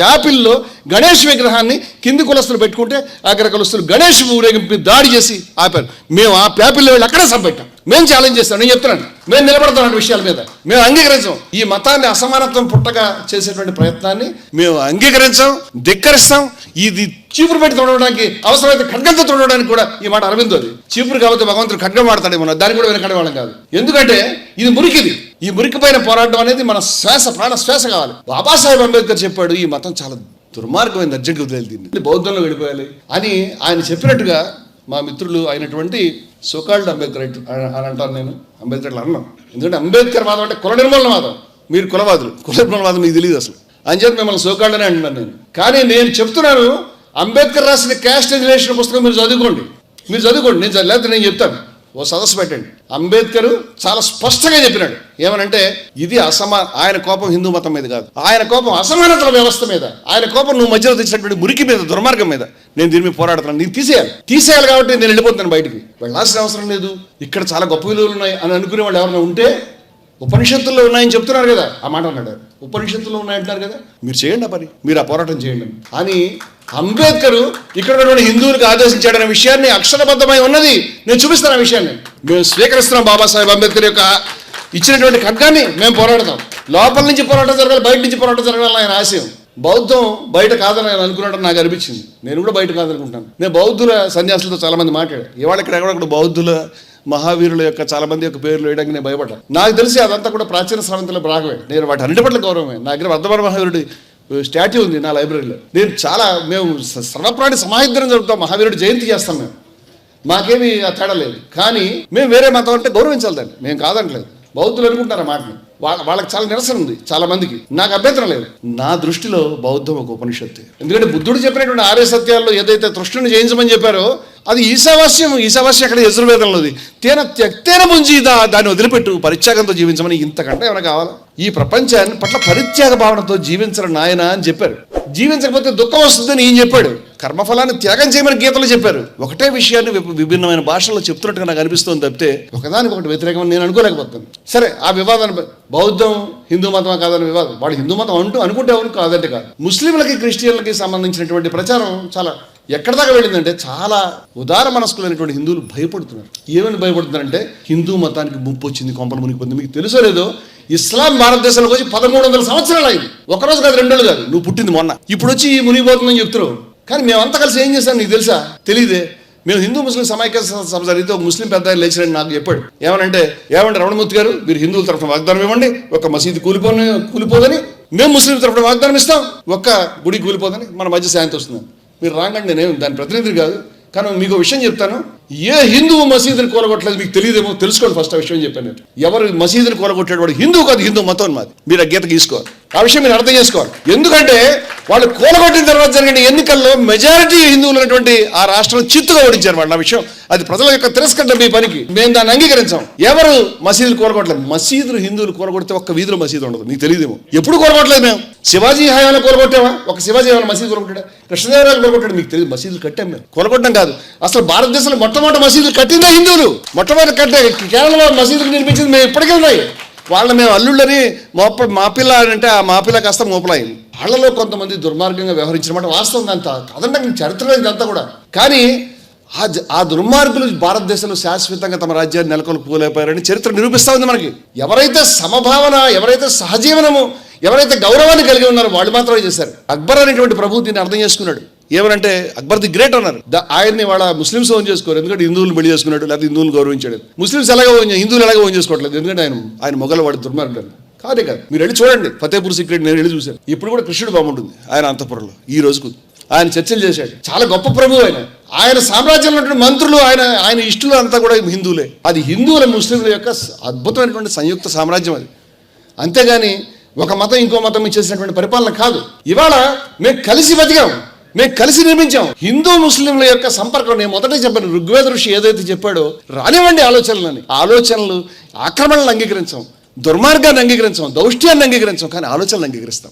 యాపిల్లో గణేష్ విగ్రహాన్ని కింది కులస్తులు పెట్టుకుంటే అక్కడ కులస్తులు గణేష్ ఊరేగింపు దాడి చేసి ఆపారు. మేము ఆ ప్యాపిల్లో వెళ్ళి అక్కడే సంపెట్టాం మేము ఛాలెంజ్ చేస్తాం. నేను చెప్తున్నాను. మేము నిలబడతాం విషయాల మీద. మేము అంగీకరించాం. ఈ మతాన్ని అసమానత్వం పుట్టగా చేసేటువంటి ప్రయత్నాన్ని మేము అంగీకరించాం ధిక్కరిస్తాం. ఇది చీపురు పెట్టి తొడవడానికి అవసరమైతే ఖడ్గంతో తొడవడానికి కూడా ఈ మాట అరవిందో అది చీపురు కాబట్టి భగవంతుడు ఖడ్గం వాడతాడేమో దాన్ని కూడా వెనకడే వాళ్ళం కాదు. ఎందుకంటే ఇది మురికిది. ఈ మురికి పైన పోరాటం అనేది మన శ్వాస ప్రాణ శ్వాస కావాలి. బాబాసాహెబ్ అంబేద్కర్ చెప్పాడు ఈ మతం చాలా దుర్మార్గమైన అర్జెంట్ వదిలేదు దీన్ని. బౌద్ధంలో వెళ్ళిపోయాలి అని ఆయన చెప్పినట్టుగా మా మిత్రులు అయినటువంటి సోకాల్డ్ అంబేద్కర్ అని అంటారు అంటాను నేను అంబేద్కర్ అన్నాం. ఎందుకంటే అంబేద్కర్ వాదం అంటే కుల నిర్మూలన వాదం మీరు కులవాదులు. కుల నిర్మూలన మీకు తెలియదు అసలు. అని చెప్పి మిమ్మల్ని సోకాల్డ్ అని అంటున్నాను నేను. కానీ నేను చెప్తున్నాను అంబేద్కర్ రాసిన క్యాస్ట్ ఎడ్యుకేషన్ పుస్తకం మీరు చదువుకోండి. మీరు చదువుకోండి. నేను లేకపోతే నేను చెప్తాను. ఓ సదస్సు పెట్టండి. అంబేద్కర్ చాలా స్పష్టంగా చెప్పినాడు. ఏమనంటే ఇది అసమా ఆయన కోపం హిందూ మతం మీద కాదు. ఆయన కోపం అసమానతల వ్యవస్థ మీద. ఆయన కోపం నువ్వు మధ్యలో తెచ్చినటువంటి మురికి మీద దుర్మార్గం మీద. నేను దీని మీద పోరాడుతున్నాను. నేను తీసేయాలి. తీసేయాలి కాబట్టి నేను వెళ్ళిపోతున్నాను బయటికి. వెళ్ళాల్సిన అవసరం లేదు. ఇక్కడ చాలా గొప్ప విలువలు ఉన్నాయి అని అనుకునే వాళ్ళు ఎవరైనా ఉంటే ఉపనిషత్తుల్లో ఉన్నాయని చెప్తున్నారు కదా. ఆ మాట అన్నాడు. ఉపనిషత్తుల్లో ఉన్నాయంటున్నారు కదా. మీరు చేయండి ఆ పని. మీరు ఆ పోరాటం చేయండి. అని అంబేద్కర్ ఇక్కడ ఉన్నటువంటి హిందువులకు ఆదేశించాడనే విషయాన్ని అక్షరబద్ధమై ఉన్నది. నేను చూపిస్తాను ఆ విషయాన్ని. మేము స్వీకరిస్తున్నాం బాబాసాహెబ్ అంబేద్కర్ యొక్క ఇచ్చినటువంటి ఖడ్గాన్ని మేము పోరాడతాం. లోపల నుంచి పోరాటం జరగాలి బయట నుంచి పోరాటం జరగాలని ఆయన ఆశయం. బౌద్ధం బయట కాదని ఆయన అనుకున్నట్టు నాకు అనిపించింది. నేను కూడా బయట కాదనుకుంటాను. నేను బౌద్ధుల సన్యాసులతో చాలా మంది మాట్లాడాను ఇవాళ ఇక్కడ ఎక్కడక్కడ బౌద్ధుల మహావీరుల యొక్క చాలా మంది యొక్క పేర్లు వేయడానికి నేను భయపడ్డా నాకు తెలిసి అదంతా కూడా ప్రాచీన శ్రవంతుల భాగమే నేను వాటి అన్నిటి పట్ల గౌరవమే. నా దగ్గర వర్ధమాన మహావీరుడి స్టాట్యూ ఉంది నా లైబ్రరీలో. నేను చాలా మేము సర్వప్రాణి సమాహిద్రం జరుపుతాం మహావీరుడి జయంతి చేస్తాం మేము. మాకేమీ ఆ తేడా లేదు. కానీ మేము వేరే మతం అంటే గౌరవించాలి దాన్ని. మేము కాదంటలేదు బౌద్ధులు అనుకుంటారు ఆ మాటని. వాళ్ళ వాళ్ళకి చాలా నిరసన ఉంది చాలా మందికి. నాకు అభ్యంతరం లేదు. నా దృష్టిలో బౌద్ధం ఒక ఉపనిషత్తు. ఎందుకంటే బుద్ధుడు చెప్పినటువంటి ఆర్య సత్యాల్లో ఏదైతే తృష్ణుని జయించమని చెప్పారో అది ఈశావాస్యం ఈశావాస్యం అక్కడ యజుర్వేదంలోది తేన త్యక్తేన దా దాన్ని వదిలిపెట్టు పరిత్యాగంతో జీవించమని ఇంతకంటే ఏమైనా కావాలా? ఈ ప్రపంచాన్ని పట్ల పరిత్యాగ భావనతో జీవించరు నాయన అని చెప్పారు. జీవించకపోతే దుఃఖం వస్తుందని ఈయన చెప్పాడు. కర్మఫలాన్ని త్యాగం చేయమని గీతలు చెప్పారు. ఒకటే విషయాన్ని విభిన్నమైన భాషల్లో చెప్తున్నట్టుగా నాకు అనిపిస్తుంది తప్పితే ఒకదానికి ఒకటి వ్యతిరేకం నేను అనుకోలేకపోతాను. సరే ఆ వివాదాన్ని బౌద్ధం హిందూ మతం కాదని వివాదం? వాడు హిందూ మతం అంటూ అనుకుంటే అవును కాదంటే కాదు. ముస్లింలకి క్రిస్టియన్లకి సంబంధించినటువంటి ప్రచారం చాలా ఎక్కడ దాకా వెళ్ళిందంటే చాలా ఉదార మనస్కులైనటువంటి హిందువులు భయపడుతున్నారు. ఏమని భయపడుతున్నారంటే హిందూ మతానికి ముప్పు వచ్చింది కొంపలు మునిగిపోయింది. మీకు తెలుసో లేదో ఇస్లాం భారతదేశంలోకి వచ్చి పదమూడు వందల సంవత్సరాలు అయింది. ఒక రోజు కాదు రెండు రోజులు కాదు. నువ్వు పుట్టింది మొన్న. ఇప్పుడు వచ్చి ఈ మునిగిపోతుందని చెప్తున్నావు కానీ మేమంతా కలిసి ఏం చేశాను నీకు తెలుసా? తెలియదే మేము హిందూ ముస్లిం సమైక్య సభ జరిగితే ఒక ముస్లిం పెద్ద ఆయన నాకు చెప్పాడు. ఏమనంటే ఏమంటే రమణమూర్తి గారు మీరు హిందువుల తరఫున వాగ్దానం ఇవ్వండి ఒక మసీదు కూలిపోని కూలిపోదని మేము ముస్లిం తరఫున వాగ్దానం ఇస్తాం ఒక్క గుడి కూలిపోదని మన మధ్య శాంతి వస్తుంది. మీరు రాగండి నేనేం దాని ప్రతినిధి కాదు. కానీ మీకు విషయం చెప్తాను. ఏ హిందువు మసీదుని కూలగొట్టలేదు మీకు తెలియదేమో తెలుసుకోండి ఫస్ట్ ఆ విషయం చెప్పాను ఎవరు మసీదుని కూలగొట్టాడు వాడు హిందువు కాదు హిందూ మతం మాది. మీరు ఆ గీత గీసుకోవాలి. ఆ విషయం మీరు అర్థం చేసుకోవాలి. ఎందుకంటే వాళ్ళు కూలగొట్టిన తర్వాత జరిగిన ఎన్నికల్లో మెజారిటీ హిందువులు ఉన్నటువంటి ఆ రాష్ట్రం చిత్తుగా ఓడించారు వాళ్ళు. ఆ విషయం అది ప్రజల యొక్క తిరస్కరణ మీ పనికి. మేము దాన్ని అంగీకరించాం. ఎవరు మసీదులు కూలగొట్టలేదు? మసీదులు హిందువులు కూలగొడితే ఒక్క వీధిలో మసీదు ఉండదు. మీకు తెలియదేమో. ఎప్పుడు కూలగొట్టలేదు మేము? శివాజీ హయాంలో కూలగొట్టామా ఒక శివాజీ హయాంలో మసీదు కూలగొట్టాడా? కృష్ణదేవరాయలు కూలగొట్టాడు. మీకు తెలియదు మసీదులు కట్టాం మేము. కూలగొట్టడం కాదు. అసలు భారతదేశంలో మొట్టమొదటి మసీదులు కట్టిందే హిందువులు. మొట్టమొదటి కట్టే కేరళలో మసీదులు నిర్మించింది మేము ఇప్పటికే ఉన్నాయి. వాళ్ళ మేము అల్లుళ్ళని మోప మాపిల్ల అంటే ఆ మాపిల్ల కాస్త మోపలాయింది. వాళ్ళలో కొంతమంది దుర్మార్గంగా వ్యవహరించినమాట. వాస్తవం అంతా అదంటే చరిత్రలో ఇదంతా కూడా. కానీ ఆ ఆ దుర్మార్గులు భారతదేశంలో శాశ్వతంగా తమ రాజ్యాన్ని నెలకొల్పుకోలేకపోయారని చరిత్ర నిరూపిస్తూ ఉంది మనకి. ఎవరైతే సమభావన ఎవరైతే సహజీవనము ఎవరైతే గౌరవాన్ని కలిగి ఉన్నారో వాళ్ళు మాత్రమే చేశారు. అక్బర్ అనేటువంటి ప్రభువు దీన్ని అర్థం చేసుకున్నాడు. ఏమనంటే అక్బర్ ది గ్రేట్ అన్నారు. ఆయన్ని వాళ్ళ ముస్లిమ్స్ ఓన్ చేసుకోరు. ఎందుకంటే హిందువులు పెళ్ళి చేసుకున్నాడు లేకపోతే హిందువులు గౌరవించాడు. ముస్లిమ్స్ ఎలాగో ఓన్ హిందువులు ఎలాగో ఓన్ చేసుకోవట్లేదు. ఎందుకంటే ఆయన ఆయన మొగల వాడు దుర్మార్గుడు కాదే కాదు. మీరు వెళ్ళి చూడండి. ఫతేపూర్ సీక్రెట్ నేను వెళ్ళి చూశాను. ఇప్పుడు కూడా కృష్ణుడు బాగుంటుంది ఆయన అంతపురంలో ఈ రోజుకు. ఆయన చర్చలు చేశాడు. చాలా గొప్ప ప్రభు ఆయన. ఆయన సామ్రాజ్యంలో మంత్రులు ఆయన ఆయన ఇష్టలు అంతా కూడా హిందువులే. అది హిందువుల ముస్లింల యొక్క అద్భుతమైనటువంటి సంయుక్త సామ్రాజ్యం అది. అంతేగాని ఒక మతం ఇంకో మతం ఇచ్చేసినటువంటి పరిపాలన కాదు. ఇవాళ మేము కలిసి బతికాము మేము కలిసి నిర్మించాం హిందూ ముస్లింల యొక్క సంపర్కం నేను మొదట చెప్పాను ఋగ్వేద ఋషి ఏదైతే చెప్పాడో రానివ్వండి ఆలోచనలని. ఆలోచనలు ఆక్రమణలు అంగీకరించాం దుర్మార్గాన్ని అంగీకరించాం దౌష్ట్యాన్ని అంగీకరించాం కానీ ఆలోచనలు అంగీకరిస్తాం.